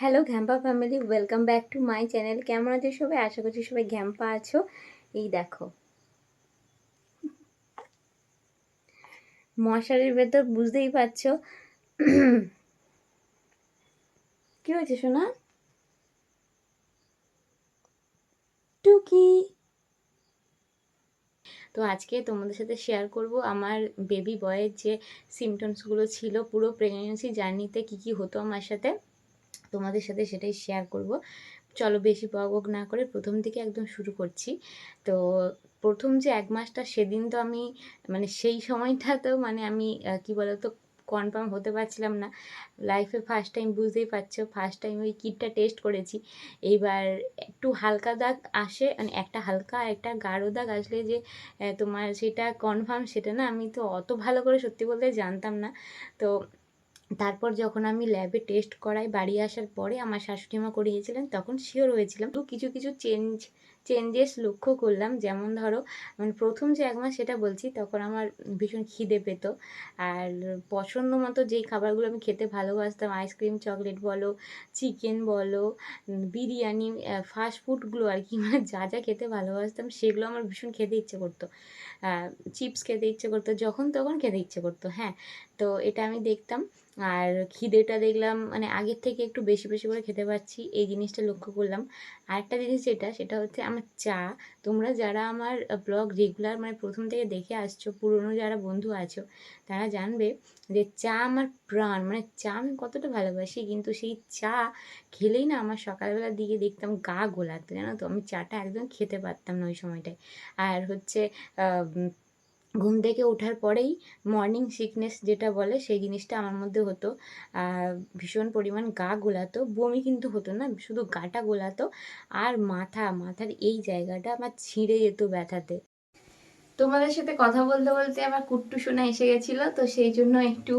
Hello ঘ্যাম্পা family, welcome back to my channel. কেমন আছো সবাই? আশা করছি সবাই ঘ্যাম্পা আছো। এই দেখো। মশারির ভেতর বুঝতেই পারছ। কি হয়েছে শোনা টুকি। তো আজকে তোমাদের সাথে শেয়ার করব আমার বেবি বয়ের যে সিমটমসগুলো ছিল, পুরো প্রেগনেন্সি জার্নিতে কি কি হতো আমার সাথে। তোমাদের সাথে সেটাই শেয়ার করব। চলো বেশি বক না করে প্রথম থেকে একদম শুরু করছি। তো প্রথম যে এক মাসটা সেদিন তো আমি মানে সেই সময়টাতেও মানে আমি কি বলতো কনফার্ম হতে পারছিলাম না। লাইফে ফার্স্ট টাইম বুঝতেই পারছ ফার্স্ট টাইম ওই কিটটা টেস্ট করেছি। এইবার একটু হালকা দাগ আসে মানে একটা হালকা একটা গাঢ় দাগ আসলে যে তোমার সেটা কনফার্ম সেটা না আমি তো অত ভালো করে সত্যি বলতে জানতাম না। তো তারপর যখন আমি ল্যাবে টেস্ট করাই বাড়ি আসার পরে আমার শাশুড়ি মা করিয়েছিলেন, তখন শিওর হয়েছিলাম। তো কিছু কিছু চেঞ্জ চেঞ্জেস লক্ষ্য করলাম। যেমন ধরো মানে প্রথম যে এক মাস সেটা বলছি, তখন আমার ভীষণ খিদে পেত। আর পছন্দ মতো যেই খাবারগুলো আমি খেতে ভালোবাসতাম আইসক্রিম চকলেট বলো চিকেন বলো বিরিয়ানি ফাস্ট ফুডগুলো আর কি মানে যা যা খেতে ভালোবাসতাম, সেগুলো আমার ভীষণ খেতে ইচ্ছে করতো। চিপস খেতে ইচ্ছে করতো যখন তখন খেতে ইচ্ছে করতো হ্যাঁ। তো এটা আমি দেখতাম। আর খিদেটা দেখলাম মানে আগের থেকে একটু বেশি বেশি করে খেতে পারছি, এই জিনিসটা লক্ষ্য করলাম। আরেকটা জিনিস যেটা, সেটা হচ্ছে আমার চা। তোমরা যারা আমার ব্লগ রেগুলার মানে প্রথম থেকে দেখে আসছো, পুরনো যারা বন্ধু আছো, তারা জানবে যে চা আমার প্রাণ। মানে চা আমি কতটা ভালোবাসি, কিন্তু সেই চা খেলেই না আমার সকালবেলার দিকে দেখতাম গা গোলাতো জানো তো? আমি চাটা একদম খেতে পারতাম না ওই সময়টায়। আর হচ্ছে ঘুম থেকে ওঠার পরেই মর্নিং সিকনেস যেটা বলে, সেই জিনিসটা আমার মধ্যে হতো। ভীষণ পরিমাণ গা গোলাতো, বমি কিন্তু হতো না, শুধু গাটা গোলাতো। আর মাথা, মাথার এই জায়গাটা আমার ছিঁড়ে যেত ব্যথাতে। তোমাদের সাথে কথা বলতে বলতে আমার কুট্টু শোনা এসে গেছিল, তো সেই জন্য একটু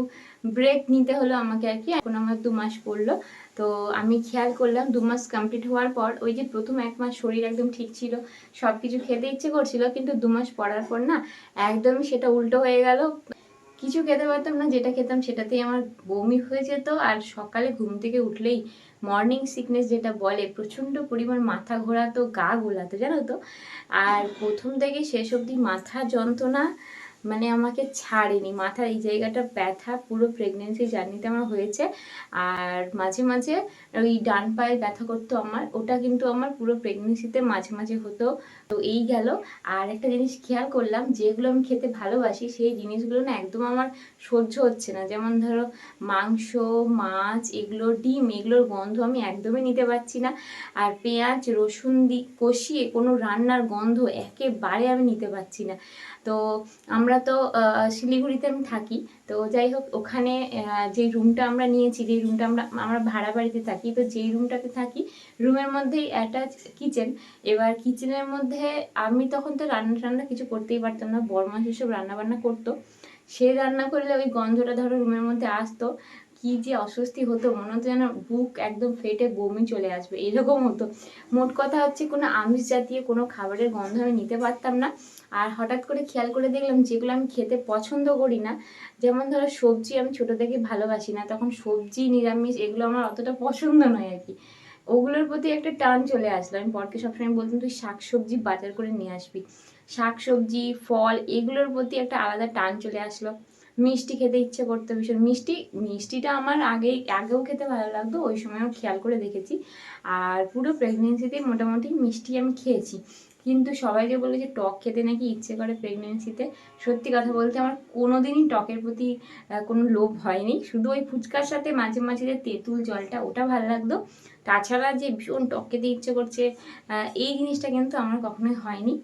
ব্রেক নিতে হলো আমাকে আর কি। এখন আমার দু মাস পড়ল। তো আমি খেয়াল করলাম দু মাস কমপ্লিট হওয়ার পর ওই যে প্রথম এক মাস শরীর একদম ঠিক ছিল সব কিছু খেতে ইচ্ছে করছিল, কিন্তু দু মাস পড়ার পর না একদমই সেটা উল্টো হয়ে গেল। কিছু খেতে পারতাম না, যেটা খেতাম সেটাতেই আমার বমি হয়ে যেত আর সকালে ঘুম থেকে উঠলেই মর্নিং সিকনেস যেটা বলে প্রচণ্ড পরিমাণ মাথা ঘোরাতো, গা গোলাতো, জানো তো? আর প্রথম থেকে শেষ অবধি মাথা যন্ত্রণা মানে আমাকে ছাড়েনি। মাথার এই জায়গাটা ব্যথা, পুরো প্রেগনেন্সি জার্নিতে আমার হয়েছে। আর মাঝে মাঝে ওই ডান পায়ে ব্যথা করতো আমার, ওটা কিন্তু আমার পুরো প্রেগনেন্সিতে মাঝে মাঝে হতো। তো এই গেল। আর একটা জিনিস খেয়াল করলাম, যেগুলো আমি খেতে ভালোবাসি, সেই জিনিসগুলো না একদম আমার সহ্য হচ্ছে না। যেমন ধরো, মাংস, মাছ, এগুলো ডিম, এগুলোর গন্ধ আমি একদমই নিতে পারছি না। আর পেঁয়াজ, রসুন দি, কষিয়ে কোনো রান্নার গন্ধ একেবারে আমি নিতে পারছি না। তো আমরা তো শিলিগুড়িতে আমি থাকি তো যাই হোক, ওখানে যে রুমটা আমরা নিয়েছি, যে রুমটা আমরা আমরা ভাড়া বাড়িতে থাকি, তো যেই রুমটাতে থাকি রুমের মধ্যেই অ্যাটাচ কিচেন এবার কিচেনের মধ্যে আমি তখন তো রান্না টান্না কিছু করতেই পারতাম না বরমা সেসব রান্না বান্না করতো। সে রান্না করলে ওই গন্ধটা ধরো রুমের মধ্যে আসতো, কি যে অস্বস্তি হতো, মনে হতো যেন বুক একদম ফেটে বমি চলে আসবে, এরকম হতো। মোট কথা হচ্ছে কোনো আমিষ জাতীয় কোনো খাবারের গন্ধ আমি নিতে পারতাম না আর হঠাৎ করে খেয়াল করে দেখলাম যেগুলো আমি খেতে পছন্দ করি না, যেমন ধরো সবজি আমি ছোটো থেকে ভালোবাসি না, তখন সবজি, নিরামিষ এগুলো আমার অতটা পছন্দ নয় আর কি। ওগুলোর প্রতি একটা টান চলে আসলো। আমি পরকে সবসময় বলতাম, তুই শাক সবজি বাজার করে নিয়ে আসবি। শাক সবজি ফল এগুলোর প্রতি একটা আলাদা টান চলে আসলো। মিষ্টি খেতে ইচ্ছে করতো ভীষণ। মিষ্টি, মিষ্টিটা আমার আগেই আগেও খেতে ভালো লাগতো, ওই সময়ও খেয়াল করে দেখেছি। আর পুরো প্রেগনেন্সিতে মোটামুটি মিষ্টি আমি খেয়েছি। কিন্তু সবাই যে বলে যে টক খেতে নাকি ইচ্ছে করে প্রেগনেন্সিতে সত্যি কথা বলতে আমার কোনো দিনই টকের প্রতি কোনো লোভ হয়নি। শুধু ওই ফুচকার সাথে মাঝে মাঝে যে তেঁতুল জলটা, ওটা ভালো লাগতো। তাছাড়া যে ভীষণ টক খেতে ইচ্ছে করছে এই জিনিসটা কিন্তু আমার কখনোই হয়নি।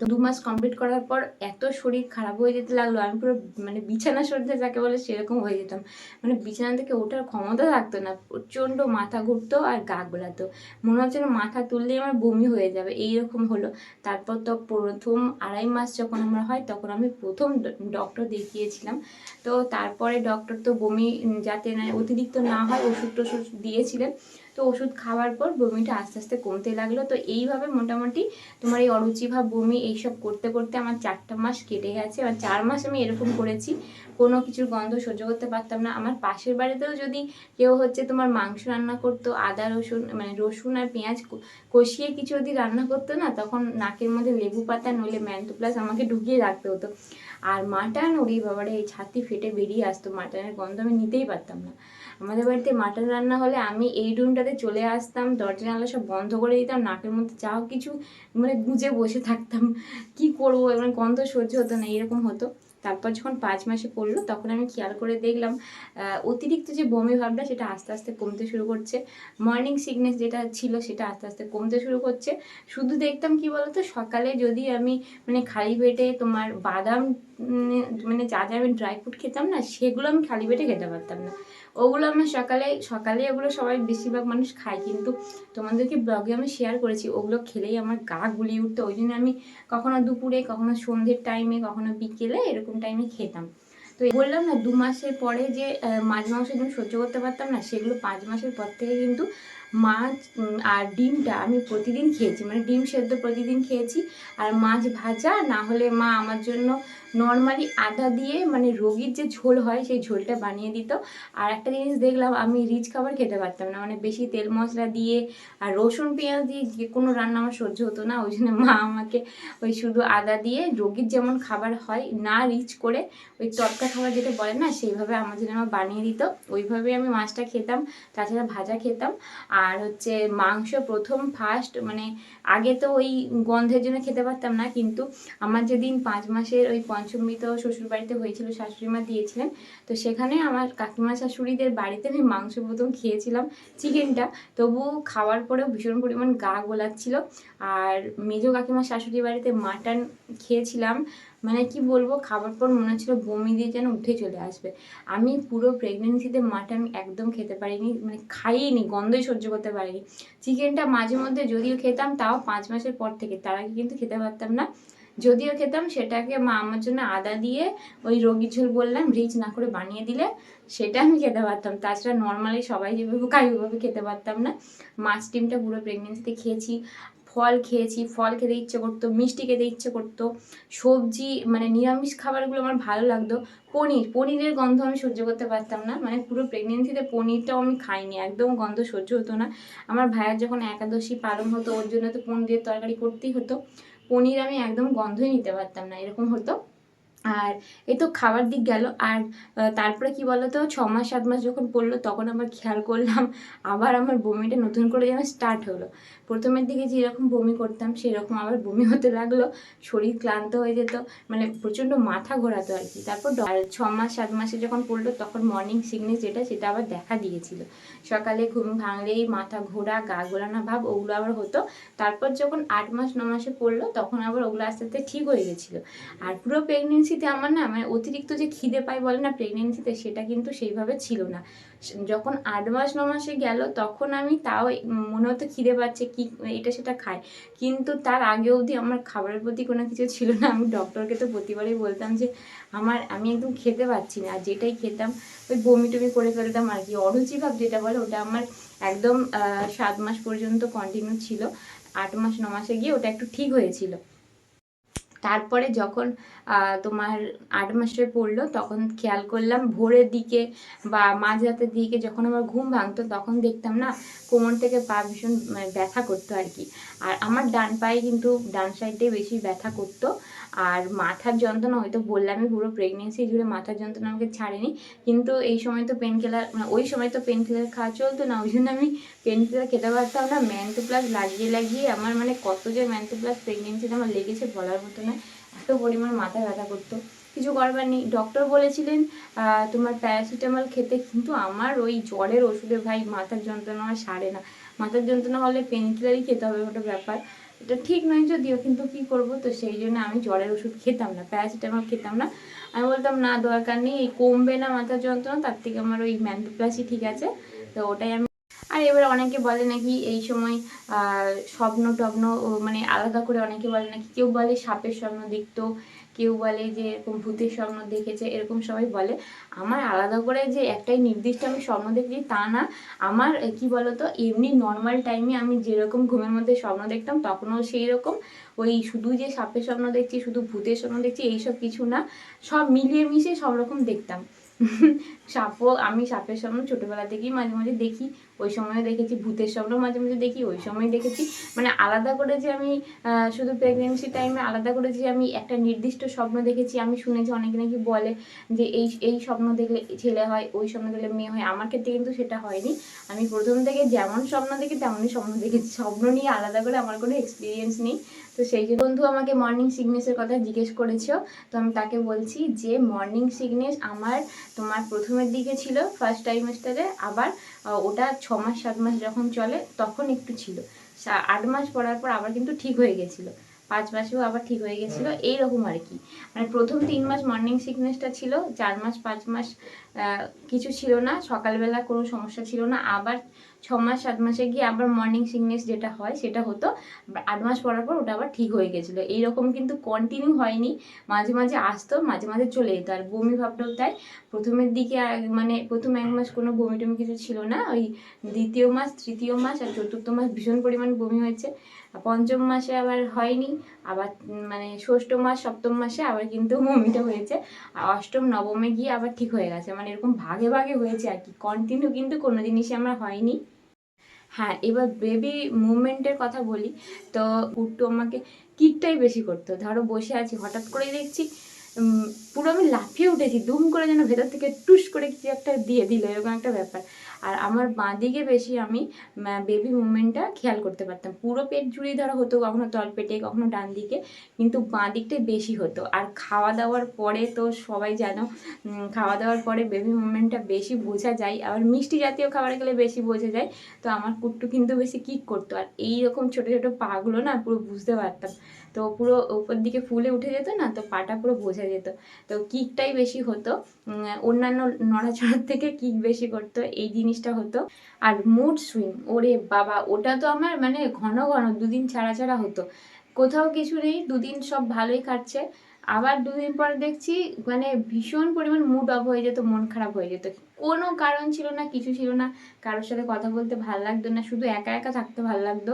তো দু মাস কমপ্লিট করার পর এত শরীর খারাপ হয়ে যেতে লাগল, আমি পুরো মানে বিছানা সর্দে যাকে বলে সেরকম হয়ে যেতাম। মানে বিছানা থেকে ওঠার ক্ষমতা থাকতো না, প্রচণ্ড মাথা ঘুরতো আর গা গোলাতো। মনে হচ্ছে না মাথা তুললেই আমার বমি হয়ে যাবে, এইরকম হলো। তারপর তো প্রথম আড়াই মাস যখন আমার হয়, তখন আমি প্রথম ডক্টর দেখিয়েছিলাম। তো তারপরে ডক্টর তো বমি যাতে না, অতিরিক্ত না হয় ওষুধ টষুধ দিয়েছিলেন। তো ওষুধ খাওয়ার পর বমিটা আস্তে আস্তে কমতে লাগল। তো এইভাবে মোটামুটি তোমার এই অরুচি ভাব বমি এইসব করতে করতে আমার চারটা মাস কেটে গেছে। আর চার মাস আমি এরকম করেছি, কোনো কিছুর গন্ধ সহ্য করতে পারতাম না। আমার পাশের বাড়িতেও যদি কেউ হচ্ছে তোমার মাংস রান্না করতো, আদা, রসুন মানে রসুন আর পেঁয়াজ কষিয়ে কিছু যদি রান্না করতো না, তখন নাকের মধ্যে লেবু পাতা, নইলে ম্যান্টো প্লাস আমাকে ঢুকিয়ে রাখতে হতো। আর মাটন, ওরি বাবারে, এই ছাতি ফেটে বেরিয়ে আসতো। মাটনের গন্ধ আমি নিতেই পারতাম না। আমাদের বাড়িতে মাটন রান্না হলে আমি এই রুমটাতে চলে আসতাম, দরজা জানলা সব বন্ধ করে দিতাম, নাকের মধ্যে যা কিছু মানে গুঁজে বসে থাকতাম। কি করব? মানে গন্ধ সহ্য হতো না, এরকম হতো। তারপর যখন পাঁচ মাসে পড়ল, তখন আমি খেয়াল করে দেখলাম অতিরিক্ত যে বমি ভাবটা সেটা আস্তে আস্তে কমতে শুরু করছে। মর্নিং সিকনেস যেটা ছিল সেটা আস্তে আস্তে কমতে শুরু করছে। শুধু দেখতাম কি বলতো, সকালে যদি আমি মানে খালি পেটে তোমার বাদাম মানে যা যা আমি ড্রাই ফ্রুট খেতাম না, সেগুলো আমি খালি পেটে খেতে পারতাম না। ওগুলো আমরা সকালে সকালে ওগুলো সবাই বেশিরভাগ মানুষ খায়, কিন্তু তোমাদেরকে ব্লগে আমি শেয়ার করেছি, ওগুলো খেলেই আমার গা গুলিয়ে উঠতো, ওই জন্য আমি কখনো দুপুরে, কখনো সন্ধ্যের টাইমে কখনো বিকেলে এরকম টাইমে খেতাম। তো বললাম না, দু মাসের পরে যে মাছ মাংস যেন সহ্য করতে পারতাম না, সেগুলো পাঁচ মাসের পর থেকে কিন্তু মাছ আর ডিমটা আমি প্রতিদিন খেয়েছি মানে ডিম সেদ্ধ প্রতিদিন খেয়েছি, আর মাছ ভাজা না হলে মা আমার জন্য নর্মালি আদা দিয়ে মানে রোগীর যে ঝোল হয়, সেই ঝোলটা বানিয়ে দিত। আর একটা জিনিস দেখলাম, আমি রিচ খাবার খেতে পারতাম না। মানে বেশি তেল মশলা দিয়ে আর রসুন, পেঁয়াজ দিয়ে যে কোনো রান্না আমার সহ্য হতো না। ওই জন্য মা আমাকে ওই শুধু আদা দিয়ে রোগীর যেমন খাবার হয়, না রিচ করে, ওই তটকা খাবার যেটা বলে না, সেইভাবে আমার জন্য আমার বানিয়ে দিত। ওইভাবে আমি মাছটা খেতাম, তাছাড়া ভাজা খেতাম। আর হচ্ছে মাংস প্রথম ফার্স্ট মানে আগে তো ওই গন্ধের জন্য খেতে পারতাম না। কিন্তু আমার যেদিন পাঁচ মাসের ওই পঞ্চমী তো শ্বশুর বাড়িতে হয়েছিল শাশুড়ি মা দিয়েছিলেন। তো সেখানে আমার কাকিমা শাশুড়িদের বাড়িতে আমি মাংস প্রথম খেয়েছিলাম চিকেনটা। তবু খাওয়ার পরেও ভীষণ পরিমাণ গা গোলাচ্ছিল। আর মেজো কাকিমা শাশুড়ি বাড়িতে মাটন খেয়েছিলাম। মানে কি বলব খাবার পর মনে হচ্ছিল বমি দিয়ে যেন উঠে চলে আসবে। আমি পুরো প্রেগনেন্সিতে মাটন একদম খেতে পারিনি মানে খাইনি, গন্ধই সহ্য করতে পারিনি। চিকেনটা মাঝে মধ্যে যদিও খেতাম, তাও পাঁচ মাসের পর থেকে, তার আগে কিন্তু খেতে পারতাম না। যদিও খেতাম, সেটাকে মা আমার জন্য আদা দিয়ে ওই রোগী ঝোল বললাম, রিচ না করে বানিয়ে দিলে, সেটা আমি খেতে পারতাম। তাছাড়া নর্মালি সবাই যেভাবে খাই ওইভাবে খেতে পারতাম না। মাছ ডিমটা পুরো প্রেগনেন্সিতে খেয়েছি, ফল খেয়েছি, ফল খেতে ইচ্ছে করতো, মিষ্টি খেতে ইচ্ছে করতো। সবজি মানে নিরামিষ খাবারগুলো আমার ভালো লাগতো। পনির, পনিরের গন্ধ আমি সহ্য করতে পারতাম না। মানে পুরো প্রেগনেন্সিতে পনিরটাও আমি খাইনি, একদম গন্ধ সহ্য হতো না। আমার ভাইয়ের যখন একাদশী পালন হতো, ওর জন্য তো পনিরের তরকারি করতেই হতো। পনির আমি একদম গন্ধই নিতে পারতাম না, এরকম হতো। আর এই তো খাবার দিক গেল, আর তারপরে কি বলতো, ছ মাস, সাত মাস যখন পড়ল, তখন আমার খেয়াল করলাম, আবার আমার বমিটা নতুন করে যেন স্টার্ট হলো। প্রথমের দিকে যেরকম বমি করতাম, সেরকম আবার বমি হতে লাগল, শরীর ক্লান্ত হয়ে যেত মানে প্রচণ্ড মাথা ঘোরাতো আর কি। তারপর ছ মাস, সাত মাসে যখন পড়ল, তখন মর্নিং সিকনেস যেটা, সেটা আবার দেখা দিয়েছিল। সকালে ঘুম ভাঙলেই মাথা ঘোরা, গা ঘোরানো ভাব, ওগুলো আবার হতো। তারপর যখন আট মাস, ন মাসে পড়ল, তখন আবার ওগুলো আস্তে আস্তে ঠিক হয়ে গেছিল। আর পুরো প্রেগনেন্সিতে আমার না মানে অতিরিক্ত যে খিদে পাই বলে না প্রেগনেন্সিতে সেটা কিন্তু সেইভাবে ছিল না। যখন আট মাস, ন মাসে গেল, তখন আমি তাও মনে হতো খিদে পাচ্ছে, কি, এটা সেটা খাই। কিন্তু তার আগে অবধি আমার খাবারের প্রতি কোনো কিছু ছিল না। আমি ডক্টরকে তো প্রতিবারই বলতাম যে, আমার, আমি একদম খেতে পাচ্ছি না। আর যেটাই খেতাম, ওই বমি টমি করে ফেলতাম আর কি। অরুচি ভাব যেটা বলে, ওটা আমার একদম সাত মাস পর্যন্ত কন্টিনিউ ছিল। আট মাস, ন মাসে গিয়ে ওটা একটু ঠিক হয়েছিল। তারপরে যখন তোমার আট মাসে পড়ল, তখন খেয়াল করলাম ভোরের দিকে বা মাঝরাতের দিকে যখন আমার ঘুম ভাঙতো, তখন দেখতাম না কোমর থেকে পা ভীষণ মানে ব্যথা করতো আর কি। আর আমার ডান পায়ে কিন্তু, ডান সাইডে বেশি ব্যথা করতো। আর মাথার যন্ত্রণা হয়তো বললামই পুরো প্রেগনেন্সি জুড়ে মাথার যন্ত্রণা আমাকে ছাড়েনি। কিন্তু এই সময় তো পেন কিলার মানে ওই সময় তো পেন কিলার খাওয়া চলতো না, ওই জন্য আমি পেন কিলার খেতে পারতাম না। ম্যান্টো প্লাস লাগিয়ে লাগিয়ে আমার মানে কত যে ম্যান্টো প্লাস প্রেগনেন্সিতে আমার লেগেছে বলার মতো না। এত পরিমাণ মাথা ব্যথা করতো। কিছু করবার নেই। ডক্টর বলেছিলেন তোমার প্যারাসিটামল খেতে, কিন্তু আমার ওই জ্বরের ওষুধে ভাই মাথার যন্ত্রণা আমার সারে না। মাথার যন্ত্রণা হলে পেন কিলারই খেতে হবে, ওটা ব্যাপার। এটা ঠিক নয় যদিও, কিন্তু কি করব? তো সেই জন্য আমি জ্বরের ওষুধ খেতাম না, প্যারাসিটামল খেতাম না। আমি বলতাম, না, দরকার নেই কমবে না মাথার যন্ত্রণা, তার থেকে আমার ওই ম্যান্টোপ্লাসই ঠিক আছে। তো ওটাই আমি আর এবার অনেকে বলে নাকি এই সময় স্বপ্ন টপ্ন মানে আলাদা করে অনেকে বলে নাকি, কেউ বলে সাপের স্বপ্ন দেখতো কেউ বলে যে এরকম ভূতের স্বপ্ন দেখেছে, এরকম সবাই বলে। আমার আলাদা করে যে একটাই নির্দিষ্ট আমি স্বপ্ন দেখছি তা না। আমার, কি বলতো, এমনি নর্মাল টাইমে আমি যেরকম ঘুমের মধ্যে স্বপ্ন দেখতাম, তখনও সেই রকম ওই শুধু যে সাপের স্বপ্ন দেখছি, শুধু ভূতের স্বপ্ন দেখছি, এইসব কিছু না। সব মিলিয়ে মিশিয়ে সব রকম দেখতাম। সাপও, আমি সাপের স্বপ্ন ছোটোবেলা থেকেই মাঝে মাঝে দেখি। ওই সময় দেখেছি ভূতের স্বপ্ন মাঝে মাঝে দেখি, ওই সময় দেখেছি। মানে আলাদা করে যে আমি শুধু প্রেগনেন্সি টাইমে আলাদা করে যে আমি একটা নির্দিষ্ট স্বপ্ন দেখেছি। আমি শুনেছি অনেকে নাকি বলে যে, এই এই স্বপ্ন দেখলে ছেলে হয়, ওই স্বপ্ন দেখলে মেয়ে হয়। আমার ক্ষেত্রে কিন্তু সেটা হয়নি। আমি প্রথম থেকে যেমন স্বপ্ন দেখি, তেমনই স্বপ্ন দেখেছি। স্বপ্ন নিয়ে আলাদা করে আমার কোনো এক্সপিরিয়েন্স নেই। তো সেই যে বন্ধু আমাকে মর্নিং সিকনেসের কথা জিজ্ঞেস করেছ। তো আমি তাকে বলছি যে মর্নিং সিকনেস আমার তোমার প্রথমের দিকে ছিল ফার্স্ট টাইমেস্টারে আবার ওটা ছ মাস সাত মাস যখন চলে তখন একটু ছিল। আট মাস পড়ার পর আবার কিন্তু ঠিক হয়ে গেছিল। পাঁচ মাসেও আবার ঠিক হয়ে গেছিল। এইরকম আর কি। মানে প্রথম তিন মাস মর্নিং সিকনেসটা ছিল চার মাস পাঁচ মাস কিছু ছিল না, সকালবেলা কোনো সমস্যা ছিল না। আবার ছ মাস সাত মাসে গিয়ে আবার মর্নিং সিকনেস যেটা হয়, সেটা হতো। আট মাস পরার পর ওটা আবার ঠিক হয়ে গেছিল। এইরকম কিন্তু কন্টিনিউ হয়নি। মাঝে মাঝে আসতো, মাঝে মাঝে চলে যেত। আর বমি ভাবটাও তাই। প্রথমের দিকে মানে প্রথম এক মাস কোনো বমি টমি কিছু ছিল না। ওই দ্বিতীয় মাস, তৃতীয় মাস আর চতুর্থ মাস ভীষণ পরিমাণ বমি হয়েছে। পঞ্চম মাসে আবার হয়নি। আবার মানে ষষ্ঠ মাস, সপ্তম মাসে আবার কিন্তু বমিটা হয়েছে। আর অষ্টম, নবমে গিয়ে আবার ঠিক হয়ে গেছে। মানে এরকম ভাগে ভাগে হয়েছে আর কি। কন্টিনিউ কিন্তু কোনো জিনিসই আমার হয়নি। হ্যাঁ এবার বেবি মুভমেন্টের কথা বলি, তো উট্টু আমাকে কিকটাই বেশি করতো। ধরো বসে আছি, হঠাৎ করেই দেখছি পুরো আমি লাফিয়ে উঠেছি। দুম করে যেন ভেতর থেকে টুস করে কিছু একটা দিয়ে দিল, এরকম একটা ব্যাপার। আর আমার বাঁ দিকে বেশি আমি বেবি মুভমেন্টটা খেয়াল করতে পারতাম। পুরো পেট জুড়েই ধরো হতো কখনো তল পেটে, কখনো ডান দিকে, কিন্তু বাঁ দিকটাই বেশি হতো। আর খাওয়া দাওয়ার পরে তো সবাই জানো খাওয়া দাওয়ার পরে বেবি মুভমেন্টটা বেশি বোঝা যায়। আবার মিষ্টি জাতীয় খাবার গেলে বেশি বোঝা যায়। তো আমার কুট্টু কিন্তু বেশি কিক করতো। আর এই রকম ছোট, ছোটো পাগুলো না পুরো বুঝতে পারতাম। তো পুরো ওপর দিকে ফুলে উঠে যেত না, তো পাটা পুরো বোঝা যেত। তো কিকটাই বেশি হতো। অন্যান্য নড়াচড়ার থেকে কিক বেশি করতো? এই জিনিসটা হতো। আর মুড সুইং ওরে বাবা, ওটা তো আমার মানে ঘন ঘন, দুদিন ছাড়া ছাড়া হতো। কোথাও কিছু নেই, দুদিন সব ভালোই কাটছে। আবার দুদিন পর দেখছি মানে ভীষণ পরিমাণ মুড অফ হয়ে যেত, মন খারাপ হয়ে যেত। কোনো কারণ ছিল না, কিছু ছিল না। কারোর সাথে কথা বলতে ভালো লাগতো না, শুধু একা একা থাকতে ভালো লাগতো।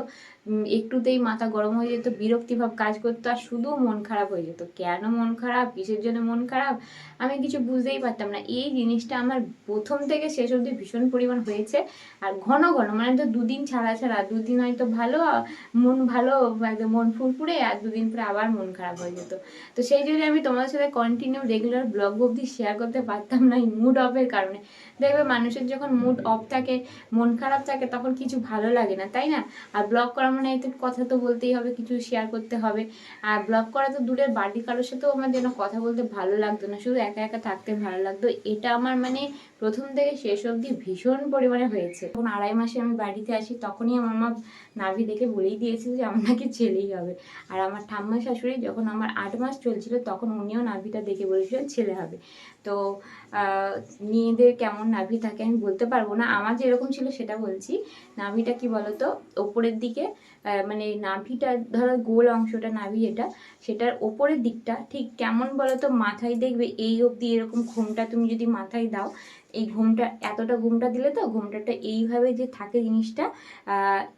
একটুতেই মাথা গরম হয়ে যেত, বিরক্তিভাব কাজ করতো, আর শুধু মন খারাপ হয়ে যেত। কেন মন খারাপ? কিসের জন্য মন খারাপ? আমি কিছু বুঝতেই পারতাম না। এই জিনিসটা আমার প্রথম থেকে শেষ অবধি ভীষণ পরিমাণ হয়েছে। আর ঘন ঘন মানে তো দুদিন ছাড়া ছাড়া, দুদিন হয়তো ভালো, মন ভালো, একদম মন ফুরফুরে, আর দুদিন পরে আবার মন খারাপ হয়ে যেত। তো সেই জন্য আমি তোমাদের সাথে কন্টিনিউ রেগুলার ব্লগ অবধি শেয়ার করতে পারতাম না, এই মুড অফের কারণে। দেখবে মানুষের যখন মুড অফ থাকে, মন খারাপ থাকে, তখন কিছু ভালো লাগে না, তাই না? আর ব্লগ করা মানে এতে কথা তো বলতেই হবে, কিছু শেয়ার করতে হবে। আর ব্লগ করা তো দূরের বাড়ি, কারোর সাথেও আমার যেন কথা বলতে ভালো লাগতো না, শুধু একা একা থাকতে ভালো লাগতো। এটা আমার মানে প্রথম থেকে শেষ অবধি ভীষণ পরিমাণে হয়েছে। তখন আড়াই মাসে আমি বাড়িতে আসি, তখনই আমার মা নাভি দেখে বলেই দিয়েছিল যে আমার নাকি ছেলেই হবে। আর আমার ঠাম্মা শাশুড়ি যখন আমার আট মাস চলছিল, তখন উনিও নাভিটা দেখে বলেছিল ছেলে হবে। তো মেয়েদের কেমন নাভি থাকে আমি বলতে পারব না। আমার যেরকম ছিল সেটা বলছি। নাভিটা কি বলতো? ওপরের দিকে মানে নাভিটা ধরো গোল অংশটা নাভি এটা সেটার ওপরের দিকটা ঠিক কেমন বলতো? মাথায় দেখবে এই অবধি এরকম ঘুমটা তুমি যদি মাথায় দাও, এই ঘুমটা এতটা ঘুমটা দিলে তো ঘুমটাটা এইভাবে যে থাকে জিনিসটা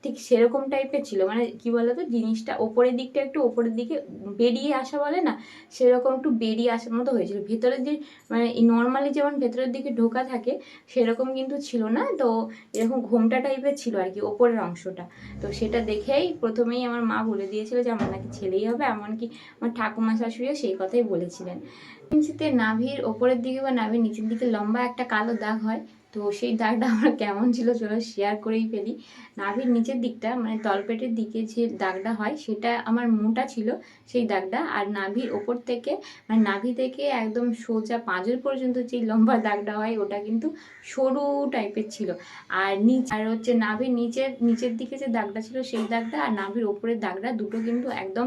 ঠিক সেরকম টাইপের ছিল। মানে কি বলতো? জিনিসটা ওপরের দিকটা একটু ওপরের দিকে বেরিয়ে আসা বলে না, সেরকম একটু বেরিয়ে আসার মতো হয়েছিল। ভেতরের যে মানে নর্মালি যেমন ভেতরের দিকে ঢোকা থাকে, সেরকম কিন্তু ছিল না। তো এরকম ঘোমটা টাইপের ছিল আর কি ওপরের অংশটা। তো সেটা দেখেই প্রথমেই আমার মা বলে দিয়েছিল যে, আমার নাকি ছেলেই হবে, এমনকি আমার ঠাকুমা শাশুড়িও সেই কথাই বলেছিলেন। প্রেগনেন্সিতে নাভির ওপরের দিকে বা নাভির নিচের দিকে লম্বা একটা কালো দাগ হয়। তো সেই দাগটা আমার কেমন ছিল চলো শেয়ার করেই ফেলি। নাভির নিচের দিকটা মানে তলপেটের দিকে যে দাগটা হয়, সেটা আমার মোটা ছিল সেই দাগটা। আর নাভির ওপর থেকে মানে নাভি থেকে একদম সোজা পাঁজর পর্যন্ত যে লম্বা দাগটা হয়, ওটা কিন্তু সরু টাইপের ছিল। আর নিচ আর হচ্ছে নাভির নিচের নিচের দিকে যে দাগটা ছিল সেই দাগটা আর নাভির ওপরের দাগটা দুটো কিন্তু একদম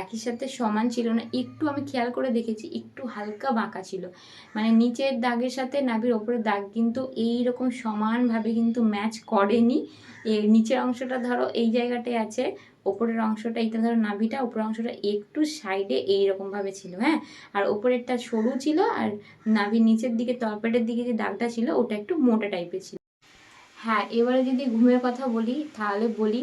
একই সাথে সমান ছিল না। একটু আমি খেয়াল করে দেখেছি, একটু হালকা বাঁকা ছিল। মানে নিচের দাগের সাথে নাভির ওপরের দাগ কিন্তু এই রকম সমানভাবে কিন্তু ম্যাচ করেনি। এর নিচের অংশটা ধরো এই জায়গাটায় আছে, ওপরের অংশটা এইটা ধরো নাভিটা, ওপরের অংশটা একটু সাইডে এইরকমভাবে ছিল হ্যাঁ? আর ওপরেরটা সরু ছিল আর নাভির নিচের দিকে, তলপেটের দিকে যে দাগটা ছিল, ওটা একটু মোটা টাইপের ছিল। হ্যাঁ এবারে যদি ঘুমের কথা বলি, তাহলে বলি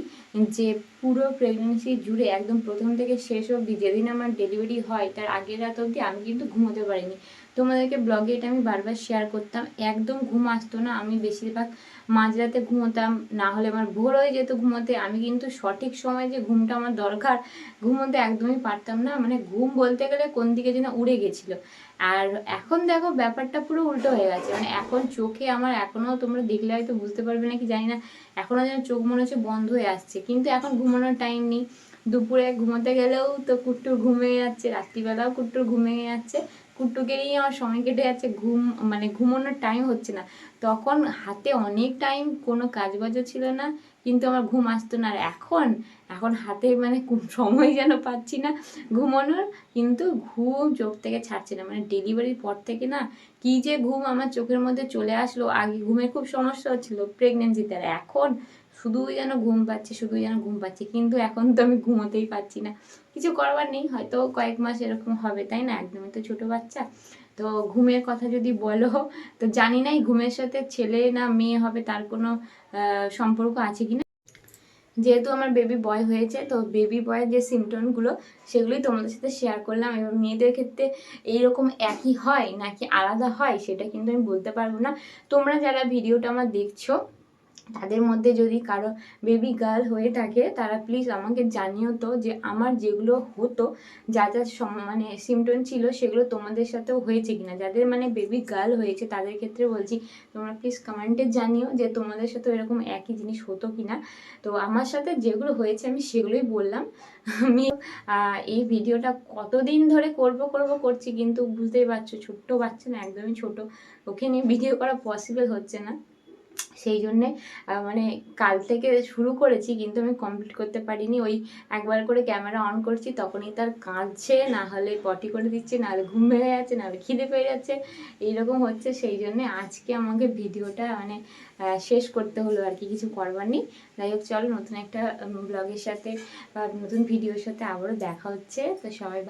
যে পুরো প্রেগনেন্সি জুড়ে একদম প্রথম থেকে শেষ অবধি যেদিন আমার ডেলিভারি হয়, তার আগের রাত অবধি আমি কিন্তু ঘুমোতে পারিনি। তোমাদেরকে ব্লগে এটা আমি বারবার শেয়ার করতাম। একদম ঘুম আসতো না। আমি বেশিরভাগ মাঝরাতে ঘুমোতাম, না হলে আমার ভোর হয়ে যেত ঘুমোতে। আমি কিন্তু সঠিক সময় যে ঘুমটা আমার দরকার, ঘুমোতে একদমই পারতাম না। মানে ঘুম বলতে গেলে কোন দিকে যেন উড়ে গেছিল। আর এখন দেখো ব্যাপারটা পুরো উল্টো হয়ে গেছে। মানে এখন চোখে আমার এখনও তোমরা দেখলে হয়তো বুঝতে পারবে না কি জানি না। এখনও যেন চোখ মনে হচ্ছে বন্ধ হয়ে আসছে। কিন্তু এখন ঘুমানোর টাইম নেই। দুপুরে ঘুমোতে গেলেও তো কুট্টুর ঘুমিয়ে যাচ্ছে, রাত্রিবেলাও কুট্টুর ঘুমিয়ে যাচ্ছে। কুট্টুকে নিয়ে আমার সময় কেটে যাচ্ছে, ঘুম মানে ঘুমানোর টাইম হচ্ছে না। তখন হাতে অনেক টাইম কোনো কাজবাজও ছিল না, কিন্তু আমার ঘুম আসতো না। আর এখন এখন হাতে মানে সময় যেন পাচ্ছি না ঘুমানোর, কিন্তু ঘুম চোখ থেকে ছাড়ছে না। মানে ডেলিভারির পর থেকে না কি যে ঘুম আমার চোখের মধ্যে চলে আসলো, আগে ঘুমের খুব সমস্যা হচ্ছিল প্রেগনেন্সিতে আর এখন শুধুই যেন ঘুম পাচ্ছে, শুধুই যেন ঘুম পাচ্ছে, কিন্তু এখন তো আমি ঘুমোতেই পাচ্ছি না। কিছু করবার নেই, হয়তো কয়েক মাস এরকম হবে, তাই না? একদমই তো ছোট বাচ্চা। তো ঘুমের কথা যদি বলো, তো জানি না এই ঘুমের সাথে ছেলে না মেয়ে হবে, তার কোনো সম্পর্ক আছে কিনা? যেহেতু আমার বেবি বয় হয়েছে, তো বেবি বয়ের যে সিমটমগুলো সেগুলোই তোমাদের সাথে শেয়ার করলাম। এবার মেয়েদের ক্ষেত্রে এইরকম একই হয় নাকি আলাদা হয়, সেটা কিন্তু আমি বলতে পারব না। তোমরা যারা ভিডিওটা আমার দেখছ তাদের মধ্যে যদি কারও বেবি গার্ল হয়ে থাকে, তারা প্লিজ আমাকে জানিও তো যে আমার যেগুলো হতো, যা যা মানে সিমটম ছিল সেগুলো তোমাদের সাথেও হয়েছে কিনা? যাদের মানে বেবি গার্ল হয়েছে, তাদের ক্ষেত্রে বলছি, তোমরা প্লিজ কমেন্টে জানিও যে তোমাদের সাথে এরকম একই জিনিস হতো কিনা। তো আমার সাথে যেগুলো হয়েছে আমি সেগুলোই বললাম। আমি এই ভিডিওটা কতদিন ধরে করব করব, করছি কিন্তু বুঝতেই পারছ, ছোট্ট বাচ্চা না, একদমই ছোট। ওকে নিয়ে ভিডিও করা পসিবল হচ্ছে না। সেই জন্যে মানে কাল থেকে শুরু করেছি কিন্তু আমি কমপ্লিট করতে পারিনি। ওই একবার করে ক্যামেরা অন করছি, তখনই তার কাঁদছে, না হলে পটি করে দিচ্ছে, না হলে ঘুম ভেঙে যাচ্ছে, না হলে খিদে পেয়ে যাচ্ছে, এইরকম হচ্ছে। সেই জন্যে আজকে আমাকে ভিডিওটা মানে শেষ করতে হলো আর কি, কিছু করবার নেই। যাই হোক, চলো নতুন একটা ব্লগের সাথে নতুন ভিডিওর সাথে আবারও দেখা হচ্ছে। তো সবাই